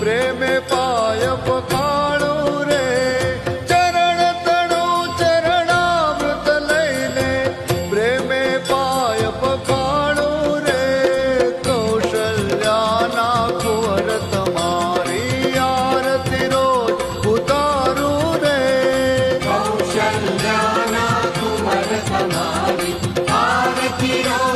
प्रेमे पाय पखाणो रे। चरण तणो चरणामृत लैले प्रेमे पाय पखाणो रे। कौशल्या नाघोर तमारी आरती रोज उत रे। कौशल्या नाघोर तमारी आरती रोज